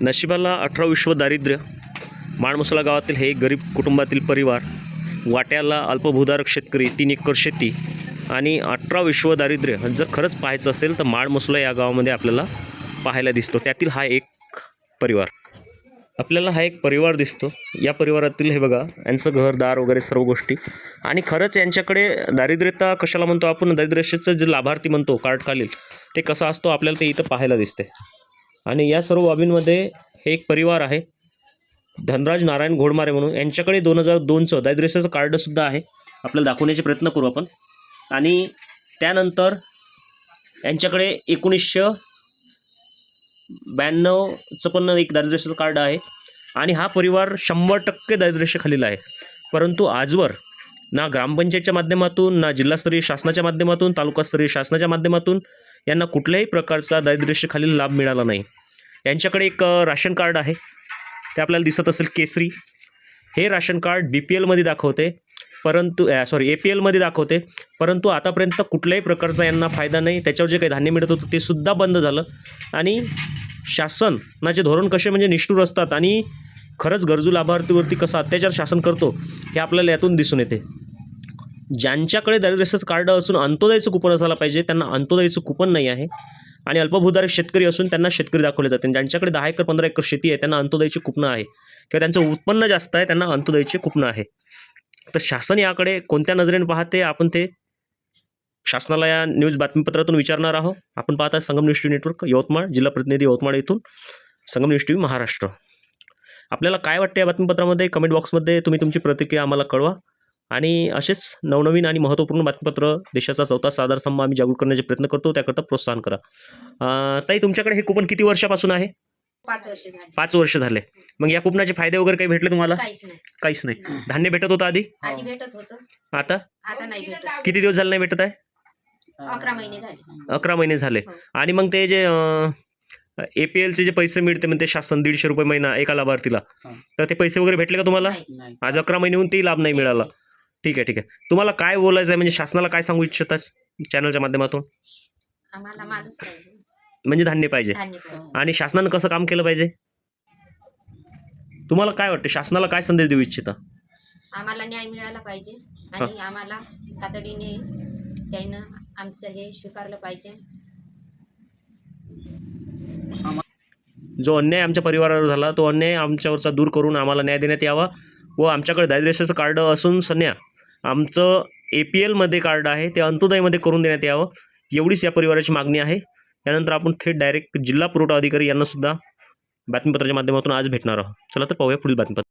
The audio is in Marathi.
नशिबाला अठरा विश्व दारिद्र्य माणमुसला गावातील हे गरीब कुटुंबातील परिवार वाट्याला अल्पभूधारक शेतकरी तीन एकर शेती आणि अठरा विश्व दारिद्र्य जर खरंच पाहायचं असेल तर माळमुसला या गावामध्ये आपल्याला पाहायला दिसतो. त्यातील हा एक परिवार. आपल्याला हा एक परिवार दिसतो. या परिवारातील हे बघा यांचं घरदार वगैरे सर्व गोष्टी. आणि खरंच यांच्याकडे दारिद्र्यता कशाला म्हणतो आपण? दारिद्र्यतेचं जे लाभार्थी म्हणतो कार्ड खालील ते कसं असतो? आपल्याला ते इथं पाहायला दिसते आणि या सर्व बाबींमध्ये हे एक परिवार आहे. धनराज नारायण घोडमारे म्हणून. यांच्याकडे दोन हजार दोनचं दारिद्र्यतेचं कार्डसुद्धा आहे. आपल्याला दाखवण्याचे प्रयत्न करू आपण. आणि त्यानंतर यांच्याकडे एकोणीसशे ब्याण्णवचं पण एक दारिद्र्यतेचं कार्ड आहे. आणि हा परिवार शंभर टक्के दारिद्र्यरेषेखालील आहे. परंतु आजवर ना ग्रामपंचायतच्या माध्यमातून ना जिल्हास्तरीय शासनाच्या माध्यमातून तालुकास्तरीय शासनाच्या माध्यमातून यांना कुठल्याही प्रकारचा दारिद्र्यरेषेखालील लाभ मिळाला नाही. यांच्याकडे एक राशन कार्ड आहे. ते आपल्याला दिसत असेल केसरी. हे राशन कार्ड बी पी एलमध्ये दाखवते. परंतु सॉरी ए पी एलमध्ये दाखवते. परंतु आतापर्यंत कुठल्याही प्रकारचा यांना फायदा नाही. त्याच्यावर जे काही धान्य मिळत होतं ते सुद्धा बंद झालं. आणि शासनाचे धोरण कसे म्हणजे निष्ठूर असतात आणि खरंच गरजू लाभार्थीवरती कसा अत्याचार शासन करतो हे आपल्याला यातून दिसून येते. ज्यांच्याकडे दारिद्र्यचं कार्ड असून अंत्योदयचं कुपन असायला पाहिजे त्यांना अंत्योदयचं कुपन नाही आहे. आणि अल्पभूधारक शेतकरी असून त्यांना शेतकरी दाखवले जाते. ज्यांच्याकडे दहा एकर पंधरा एकर शेती आहे त्यांना अंत्योदयची कुपनं आहे. किंवा त्यांचं उत्पन्न जास्त आहे त्यांना अंत्योदयची कुपनं आहे. तर शासन याकडे कोणत्या नजरेने पाहते? आपण ते शासनाला या न्यूज बातमीपत्रातून विचारणार आहोत. आपण पाहता Sangam news T network Yavatmal जिल्हा प्रतिनिधी यवतमाळ येथून Sangam news T V Maharashtra. आपल्याला काय वाटतं या बातमीपत्रामध्ये? कमेंट बॉक्समध्ये तुम्ही तुमची प्रतिक्रिया आम्हाला कळवा. आणि असेच नवनवीन आणि महत्त्वपूर्ण बातमीपत्र देशाचा चौथा साधारस्तंभ आम्ही जागरूक करण्याचे प्रयत्न करतो. त्याकरता प्रोत्साहन करा. अं, ताई तुमच्याकडे हे कुपन किती वर्षापासून आहे? पाच वर्ष झाली. पाच वर्ष झाले. मग या कुपनाचे फायदे वगैरे काही भेटले तुम्हाला? काहीच नाही. काहीच नाही. धान्य भेटत होतं आधी? आधी भेटत होतं. आता? आता नाही भेटत. किती दिवस झाले नाही भेटत आहे? अकरा महिने झाले. अकरा महिने झाले. हो. आणि मग ते जे ए पी एलचे जे पैसे मिळते म्हणते शासन दीडशे रुपये महिना एका लाभार्थीला हा. तर ते पैसे वगैरे भेटले का तुम्हाला? आज अकरा महिने होऊन तेही लाभ नाही मिळाला. ठीक आहे ठीक आहे. तुम्हाला काय बोलायचं आहे म्हणजे शासनाला काय सांगू इच्छितात चॅनलच्या माध्यमातून? आम्हाला मालच पाहिजे. म्हणजे धान्य पाहिजे. धान्य पाहिजे. आणि शासनानं कसं काम केलं पाहिजे? तुम्हाला काय वाटतं? शासनाला काय संदेश देऊ इच्छिता? आम्हाला न्याय मिळाला पाहिजे. आणि आम्हाला तातडीने त्यानं आमचं हे स्वीकारलं पाहिजे. जो अन्याय आमच्या परिवारावर झाला तो अन्याय आमच्यावरचा दूर करून आम्हाला न्याय देण्यात यावा व आमच्याकडे दारिद्र्याचं कार्ड असून सन्या आमचं ए पी एलमध्ये कार्ड आहे ते अंत्योदयमध्ये करून देण्यात यावं. एवढीच या परिवाराची मागणी आहे. यानंतर आपण थेट डायरेक्ट जिल्हा पुरवठा अधिकारी यांना सुद्धा बातमीपत्राच्या माध्यमातून आज भेटणार आहोत. चला तर पाहूया पुढील बातमीपत्र.